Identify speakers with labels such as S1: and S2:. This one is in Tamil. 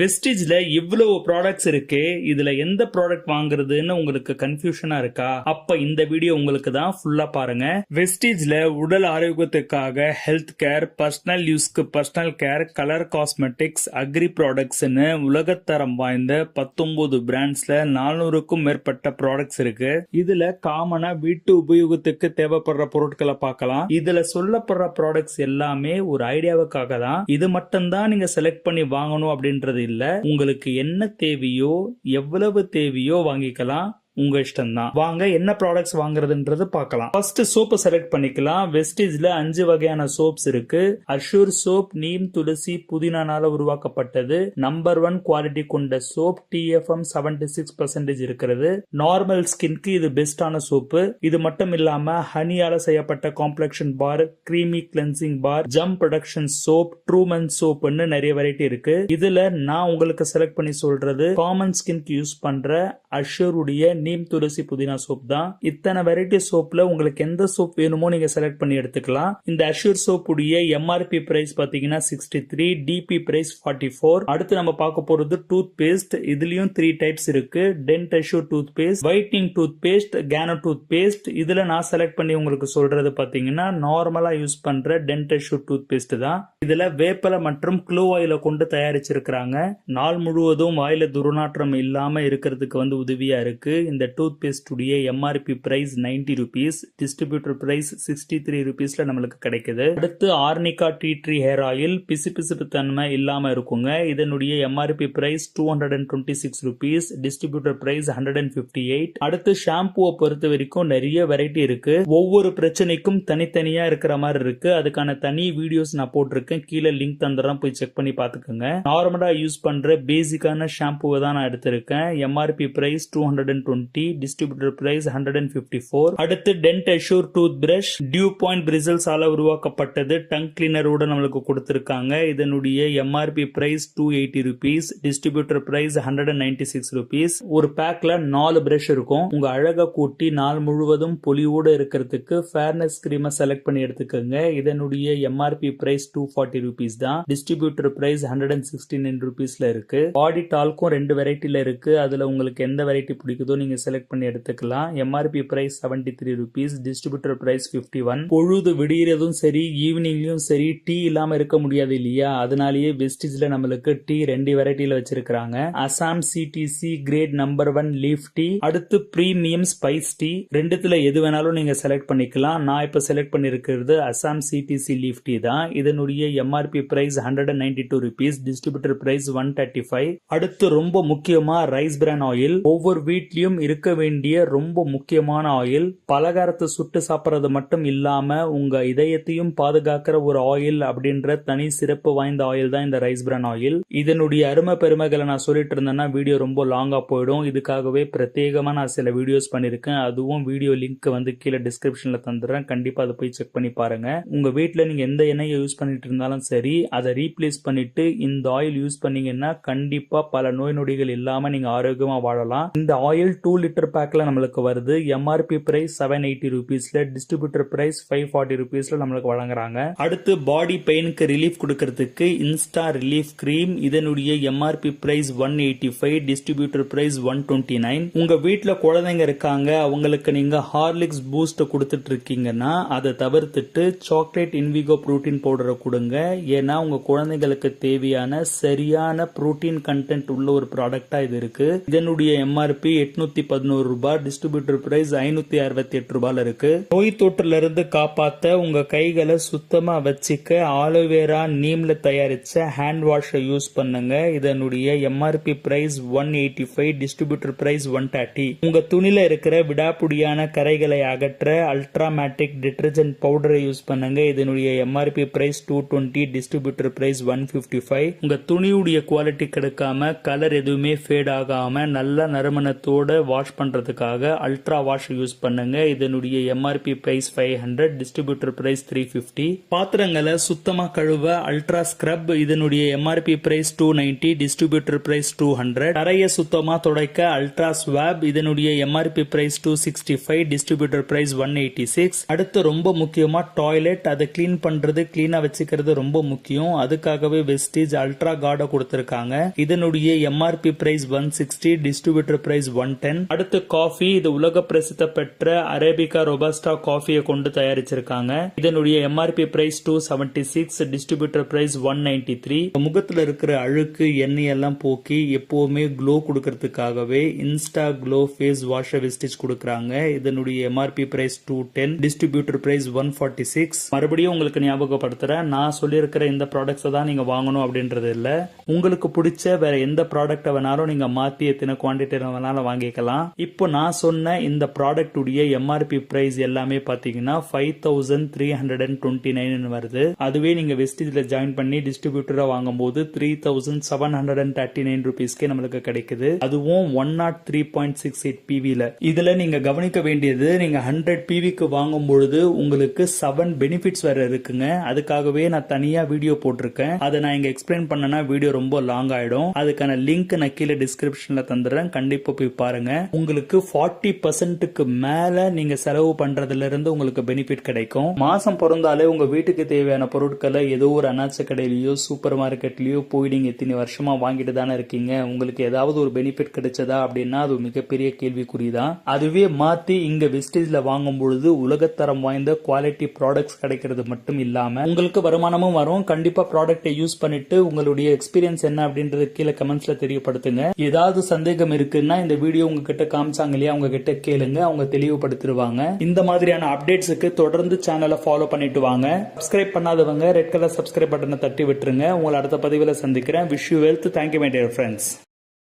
S1: வெஸ்டிஜ்ல இவ்வளவு ப்ராடக்ட்ஸ் இருக்கு இதுல எந்த ப்ராடக்ட் வாங்குறதுன்னு உங்களுக்கு கன்ஃபியூஷனா இருக்கா? அப்ப இந்த வீடியோ உங்களுக்கு தான் ஃபுல்லா பாருங்க. வெஸ்டிஜ்ல உடல் ஆரோக்கியத்துக்காக ஹெல்த் கேர் பர்சனல் யூஸ்க்கு personal care colour cosmetics agri ப்ராடக்ட்ஸ்னு உலகத்தரம் வாய்ந்த பத்தொன்பது பிராண்ட்ஸ்ல நானூறுக்கும் மேற்பட்ட ப்ராடக்ட்ஸ் இருக்கு. இதுல காமனா வீட்டு உபயோகத்துக்கு தேவைப்படுற பொருட்களை பார்க்கலாம். இதுல சொல்லப்படுற ப்ராடக்ட்ஸ் எல்லாமே ஒரு ஐடியாவுக்காக தான். இது மட்டும்தான் நீங்க செலக்ட் பண்ணி வாங்கணும் அப்படின்றது இல்ல. உங்களுக்கு என்ன தேவையோ எவ்வளவு தேவையோ வாங்கிக்கலாம். உங்க இஷ்டம் தான் வாங்க என்ன ப்ராடக்ட்ஸ் வாங்குறதுன்றது பார்க்கலாம். ஃபர்ஸ்ட் சோப்பு செலக்ட் பண்ணிக்கலாம். வெஸ்டேஜ்ல அஞ்சு வகையான சோப்ஸ் இருக்கு. அஷூர் சோப் நீம் துளசி புதினானால உருவாக்கப்பட்டது. நம்பர் ஒன் குவாலிட்டி கொண்ட soap TFM seventy six percentage இருக்கிறது. நார்மல் ஸ்கின்க்கு இது பெஸ்டான சோப்பு இது மட்டும் இல்லாம ஹனியால செய்யப்பட்ட complexion bar creamy cleansing bar germ protection soap Truman சோப்னு நிறைய வெரைட்டி இருக்கு. இதுல நான் உங்களுக்கு செலக்ட் பண்ணி சொல்றது காமன் ஸ்கின்க்கு யூஸ் பண்ற அஷூருடைய நீம் துளசி புதினா சோப் தான். இத்தனை வெரைட்டி சோப்ல உங்களுக்கு எந்த சோப் வேணுமோ நீங்க செலக்ட் பண்ணி எடுத்துக்கலாம். இந்த அஷூர் சோப் உடைய எம்ஆர்பி பிரைஸ் பாத்தீங்கன்னா sixty three DP price forty four அடுத்து நம்ம பார்க்க போறது டூத் பேஸ்ட் இதுலயும் த்ரீ டைப்ஸ் இருக்கு. Dent Assure toothpaste whitening toothpaste canoe toothpaste இதுல நான் செலக்ட் பண்ணி உங்களுக்கு சொல்றது பாத்தீங்கன்னா நார்மலா யூஸ் பண்ற டென்ட் அஷூர் டூத் பேஸ்ட் தான். இதுல வேப்பலை மற்றும் க்ளூ ஆயில கொண்டு தயாரிச்சிருக்கிறாங்க. நாள் முழுவதும் வாயில துர்நாற்றம் இல்லாம இருக்கிறதுக்கு வந்து உதவியா இருக்கு. இந்த டூத் பேஸ்டுடைய MRP price ninety rupees distributor price sixty three ருபீஸ்ல நம்மளுக்கு கிடைக்குது. அடுத்து Arnica tea tree hair oil பிசுபிசுப்பு தன்மை இல்லாம இருக்குங்க. இதனுடைய MRP price two hundred and twenty six rupees distributor price hundred and fifty eight அடுத்து ஷாம்புவை பொறுத்த வரைக்கும் நிறைய வெரைட்டி இருக்கு. ஒவ்வொரு பிரச்சனைக்கும் தனித்தனியா இருக்கிற மாதிரி இருக்கு. அதுக்கான தனி வீடியோஸ் நான் போட்டிருக்கேன். கீழே லிங்க் தந்துடுறேன். போய் செக் பண்ணி பாத்துக்கோங்க நார்மலா யூஸ் பண்ற பேசிக்கான ஷாம்புவை தான் நான் எடுத்திருக்கேன். MRP price two hundred and twenty distributor price hundred and fifty four அடுத்து tent Azure toothbrush due point bristles ஆல உருவாக்கப்பட்டது டங் கிளீனரோட நம்மளுக்கு கொடுத்திருக்காங்க. இதனுடைய MRP price two eighty rupees distributor price hundred and ninety six rupees ஒரு பேக்ல நாலு பிரஷ் இருக்கும். உங்க அழகை கூட்டி நாள் முழுவதும் பொலிவோட இருக்கிறதுக்கு ஃபேர்னஸ் கிரீமை செலக்ட் பண்ணி எடுத்துக்கோங்க. இதனுடைய MRP price two forty rupees தான். Distributor price hundred and sixty nine ருபீஸ்ல இருக்கு. பாடி டால்க்கும் ரெண்டு வெரைட்டில இருக்கு. அதுல உங்களுக்கு எந்த வெரைட்டி பிடிக்குதோ நீங்க செலக்ட் பண்ணி எடுத்துக்கலாம். MRP price seventy three rupees distributor price fifty one பொழுது விடியறதும் சரி ஈவினிங்லையும் சரி டீ இல்லாமல் இருக்க முடியாது இல்லையா? அதனாலேயே வெஸ்டிஜில் நம்மளுக்கு டீ ரெண்டு வெரைட்டியில் வச்சிருக்கிறாங்க. Assam CTC grade number one leaf tea அடுத்து ப்ரீமியம் ஸ்பைஸ் டீ ரெண்டுத்துல எது வேணாலும் நீங்கள் செலக்ட் பண்ணிக்கலாம். நான் இப்போ செலக்ட் பண்ணிருக்கிறது அசாம் சிடிசி லீஃப் டீ தான். இதனுடைய MRP price hundred and ninety two rupees distributor price one thirty five அடுத்து ரொம்ப முக்கியமா ரைஸ் பிரான் ஆயில் ஒவ்வொரு வீட்லயும் இருக்க வேண்டிய ரொம்ப முக்கியமான ஆயில். பலகாரத்தை சுட்டு சாப்பிட்றது மட்டும் இல்லாம உங்க இதயத்தையும் பாதுகாக்கிற ஒரு ஆயில் அப்படின்ற தனி சிறப்பு வாய்ந்த ஆயில் தான் இந்த ரைஸ் பிரான் ஆயில். இதனுடைய அருமை பெருமைகளை நான் சொல்லிட்டு இருந்தேன்னா வீடியோ ரொம்ப லாங்கா போயிடும். இதுக்காகவே பிரத்யேகமா நான் சில வீடியோஸ் பண்ணிருக்கேன் அதுவும் வீடியோ லிங்க் வந்து கீழே டிஸ்கிரிப்ஷன்ல தந்துடுறேன். கண்டிப்பா அதை போய் செக் பண்ணி பாருங்க. உங்க வீட்டில் நீங்க எந்த எண்ணெயை யூஸ் பண்ணிட்டு இருந்தாலும் சரி அதை ரீப்ளேஸ் பண்ணிட்டு இந்த ஆயில் யூஸ் பண்ணீங்கன்னா கண்டிப்பா பல நோய் நொடிகள் இல்லாம நீங்க ஆரோக்கியமா வாழலாம். இந்த ஆயில் டூ லிட்டர் பேக்கில் நம்மளுக்கு வருது. எம்ஆர்பி ப்ரைஸ் செவன் எயிட்டி ருபீஸில் டிஸ்ட்ரிபியூட்டர் ப்ரைஸ் ஃபைவ் ஃபார்ட்டி ருபீஸில் நம்மளுக்கு வழங்குறாங்க. அடுத்து பாடி பெயினுக்கு ரிலீஃப் கொடுக்கறதுக்கு இன்ஸ்டா ரிலீஃப் கிரீம் இதனுடைய MRP price one eighty five distributor price one twenty nine உங்கள் வீட்டில் குழந்தைங்க இருக்காங்க அவங்களுக்கு நீங்கள் ஹார்லிக்ஸ் பூஸ்ட் கொடுத்துட்டு இருக்கீங்கன்னா அதை தவிர்த்துட்டு சாக்லேட் இன்விகோ புரோட்டீன் பவுடரை கொடுங்க. ஏன்னா உங்கள் குழந்தைங்களுக்கு தேவையான சரியான புரோட்டீன் கண்டென்ட் உள்ள ஒரு ப்ராடக்டா இது இருக்கு. இதனுடைய எம்ஆர்பி எட்நூத்தி பதினோரு ரூபாய் டிஸ்ட்ரிபியூட்டர் பிரைஸ் ஐநூத்தி அறுபத்தி எட்டு ரூபாயில இருக்கு. நோய் தொற்றுல இருந்து காப்பாத்த உங்க கைகளை சுத்தமா வச்சுக்க ஆலோவேரா நீம்ல தயாரிச்ச ஹேண்ட் வாஷை யூஸ் பண்ணுங்க. இதனுடைய MRP price one eighty five distributor price one thirty உங்க துணில இருக்கிற விடாப்புடியான கரைகளை அகற்ற அல்ட்ராமேட்டிக் டிட்டர்ஜென்ட் பவுடரை யூஸ் பண்ணுங்க. இதனுடைய MRP price two twenty distributor price one fifty five உங்க துணியுடைய குவாலிட்டி கெடுக்காம கலர் எதுவுமே ஃபேட் ஆகாம நல்ல நறுமணத்தோட வாஷ் பண்ணுறதுக்காக அல்ட்ரா வாஷ் யூஸ் பண்ணுங்க. இதனுடைய MRP price five hundred distributor price three fifty பாத்திரங்களை சுத்தமாக கழுவ அல்ட்ரா ஸ்க்ரப் இதனுடைய MRP price two ninety distributor price two hundred தரைய சுத்தமாக துடைக்க அல்ட்ரா ஸ்வாப் இதனுடைய MRP price two sixty five distributor price one eighty six அடுத்து ரொம்ப முக்கியமாக டாய்லெட் அதை க்ளீன் பண்ணுறது கிளீனாக வச்சுக்கிறது ரொம்ப முக்கியம். அதுக்காகவே வெஸ்டீஜ் அல்ட்ரா கார்டை கொடுத்துருக்காங்க. இதனுடைய MRP price one sixty distributor price one ten அடுத்து காஃபி இது உலக பிரசித்த பெற்ற அரேபிகா ரொபாஸ்டா காஃபியை கொண்டு தயாரிச்சிருக்காங்க. இதனுடைய MRP price two seventy six distributor price one ninety three முகத்துல இருக்கிற அழுக்கு எண்ணெய் எல்லாம் போக்கி எப்பவுமே glow கொடுக்கறதுக்காகவே Insta glow face wash Vestige கொடுக்கறாங்க. இதனுடைய MRP price two ten distributor price one forty six மறுபடியும் உங்களுக்கு ஞாபகப்படுத்துறேன் நான் சொல்லியிருக்கிற இந்த ப்ராடக்ட்ஸை தான் நீங்க வாங்கணும் அப்படின்றது இல்ல. உங்களுக்கு பிடிச்ச வேற எந்த ப்ராடக்ட்டை வேணாலும் நீங்க மாத்தி எத்தனை குவான்டிட்டி வேணாலும் வாங்கிக்கலாம். இப்போ நான் சொன்ன இந்த ப்ராடக்ட் உடைய எம்ஆர்பி பிரைஸ் எல்லாமே பாத்தீங்கன்னா five thousand three hundred and twenty nine வருது. அதுவே நீங்க வெஸ்டேஜ்ல ஜாயின் பண்ணி டிஸ்ட்ரிபியூட்டரா வாங்கும்போது three thousand seven hundred and thirty nine ருபீஸ்க்கே நம்மளுக்கு கிடைக்குது. அதுவும் one not three point six eight பிவில இதுல நீங்க கவனிக்க வேண்டியது நீங்க ஹண்ட்ரட் பிவிக்கு வாங்கும் பொழுது உங்களுக்கு செவன் பெனிஃபிட்ஸ் வேற இருக்குங்க. அதுக்காகவே நான் தனியா வீடியோ போட்டிருக்கேன். அதை நான் இங்க எக்ஸ்பிளைன் பண்ணனா வீடியோ ரொம்ப லாங் ஆயிடும். அதுக்கான லிங்க் நான் கீழே டிஸ்கிரிப்ஷன்ல தந்துடுறேன். கண்டிப்பா போய் பாருங்க. உங்களுக்கு ஃபார்ட்டி பர்சன்ட்டுக்கு மேல நீங்க செலவு பண்றதுல இருந்து உங்களுக்கு பெனிஃபிட் கிடைக்கும். மாசம் பிறந்தாலே உங்க வீட்டுக்கு தேவையான பொருட்களை ஏதோ ஒரு அனாச்ச கடையிலயோ சூப்பர் மார்க்கெட்லயோ போய் நீங்க இத்தனை வருஷமா வாங்கிட்டு தானே இருக்கீங்க. உங்களுக்கு ஏதாவது ஒரு பெனிஃபிட் கிடைச்சதா அப்படின்னா அது மிகப்பெரிய மிகப்பெரிய கேள்விக்குறிதான். அதுவே மாத்தி இங்க வெஸ்டேஜ்ல வாங்கும் பொழுது உலகத்தரம் வாய்ந்த குவாலிட்டி ப்ராடக்ட்ஸ் கிடைக்கிறது மட்டும் இல்லாம உங்களுக்கு வருமானமும் வரும். கண்டிப்பா ப்ராடக்ட்டை யூஸ் பண்ணிட்டு உங்களுடைய எக்ஸ்பீரியன்ஸ் என்ன அப்படின்றது கீழே கமெண்ட்ஸ்ல தெரியப்படுத்துங்க. ஏதாவது சந்தேகம் இருக்குன்னா இந்த வீடியோ உங்ககிட்ட காமிச்சாங்க இல்லையா அவங்க கிட்ட கேளுங்க அவங்க தெளிவுபடுத்திடுவாங்க. இந்த மாதிரியான அப்டேட்ஸுக்கு தொடர்ந்து சேனலை ஃபாலோ பண்ணிட்டு வாங்க. சப்ஸ்கிரைப் பண்ணாதவங்க ரெட் கலர் சப்ஸ்கிரைப் பட்டனை தட்டி விட்டுருங்க. உங்களை அடுத்த பதிவில் சந்திக்கிறேன். Wish you wealth thank you my dear friends